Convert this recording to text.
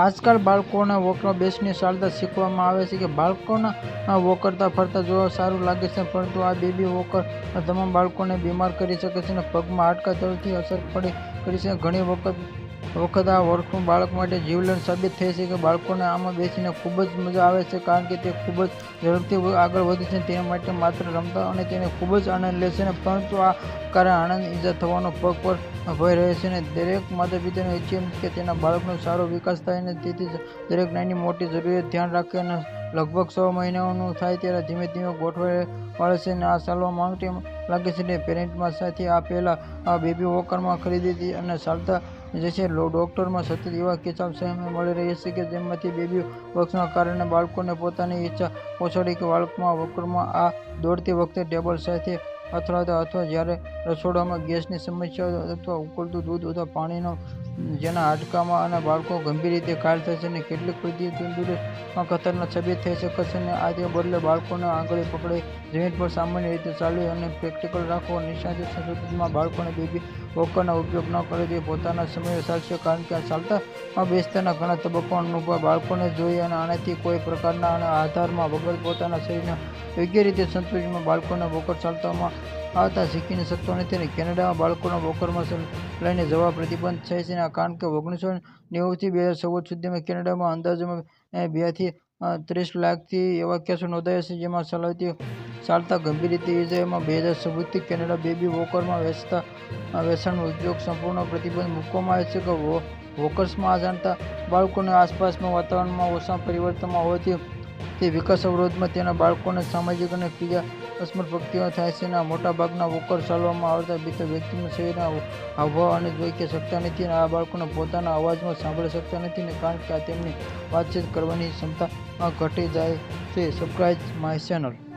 આજકાલ બાળકોના વોકરમાં બેસીને ચાલતા શીખવવામાં આવે છે કે બાળકોના વોકરતા ફરતા જોવા સારું લાગે છે, પરંતુ આ બેબી વોકર તમામ બાળકોને બીમાર કરી શકે છે અને પગમાં હાડકા તરફથી અસર પડી કરી છે. ઘણી વખત વખત આ વર્કનું બાળક માટે જીવલેણ સાબિત થાય છે કે બાળકોને આમાં બેસીને ખૂબ જ મજા આવે છે કારણ કે તે ખૂબ જ ઝડપથી આગળ વધે છે તે માટે માત્ર રમતા અને તેને ખૂબ જ આનંદ લે છે અને પરંતુ આ કારણે આનંદ ઈજા થવાનો પગ પર ભય રહે છે અને દરેક માતા પિતાને ઈચ્છે કે તેના બાળકનો સારો વિકાસ થાય અને તેથી દરેક નાની મોટી જરૂરિયાત ધ્યાન રાખે અને લગભગ છ મહિનાઓનું થાય ત્યારે ધીમે ધીમે ગોઠવાય મળે છે અને આ ચાલવા માંગતી લાગે છે ને પેરેન્ટમાં સાથે આ પહેલાં આ બેબી વોકરમાં ખરીદી હતી અને ચાલતા જશે ડોક્ટરમાં સતત એવા કિસ્સા સામે મળી રહ્યા છે કે જેમાંથી બેબી વોક્સના કારણે બાળકોને પોતાની ઈચ્છા પહોંચાડી કે બાળકમાં વોકરમાં આ દોડતી વખતે ટેબલ સાથે અથડાતા અથવા જ્યારે રસોડામાં ગેસની સમસ્યા અથવા ઉકળતું દૂધ અથવા પાણીનો, જેના હાડકામાં અને બાળકો ગંભીર રીતે ઘાયલ છે અને કેટલીક પરિસ્થિતિ તંદુરસ્તમાં ખતરનાક સાબિત થઈ શકે છે અને આ તે બદલે બાળકોને આંગળી પકડે જમીન પર સામાન્ય રીતે ચાલવી અને પ્રેક્ટિકલ રાખવો નિષ્ણાત સંશોધનમાં બાળકોને બેબી વોકરનો ઉપયોગ ન કરે તે પોતાના સમયે ચાલશે કારણ કે આ ચાલતા બેસતાના ઘણા તબક્કો અનુભવ બાળકોને જોઈએ અને આનાથી કોઈ પ્રકારના અને આધારમાં વગર પોતાના શરીરને યોગ્ય રીતે સંતુલિતમાં બાળકોને વોકર ચાલવામાં આવતા શીખીને શકતો નથી અને કેનેડામાં બાળકોના વોકરમાં લઈને જવા પ્રતિબંધ થાય છે કારણ કે ઓગણીસો નેવુંથી બે હજાર ચૌદ સુધીમાં કેનેડામાં અંદાજમાં બેથી ત્રીસ લાખથી એવા કેસો નોંધાયા છે જેમાં ચાલતી ચાલતા ગંભીર રીતે ઇજાઓમાં બે હજાર ચૌદથી કેનેડા બેબી વોકરમાં વેચતા વેચાણનો ઉદ્યોગ સંપૂર્ણ પ્રતિબંધ મૂકવામાં આવે છે કે વોકર્સમાં અજાણતા બાળકોને આસપાસના વાતાવરણમાં ઓછા પરિવર્તનમાં હોવાથી તે વિકાસ અવરોધમાં તેના બાળકોને સામાજિક અને ક્રિયા અસમર્પકતાઓ થાય છે અને મોટાભાગના વોકર ચાલવામાં આવતા બીજા વ્યક્તિના શરીરના હાવભાવ અને જોઈ શકતા નથી અને આ બાળકોને પોતાના અવાજમાં સાંભળી શકતા નથી ને કારણ કે આ તેમની વાતચીત કરવાની ક્ષમતા ઘટી જાય છે. Subscribe my channel.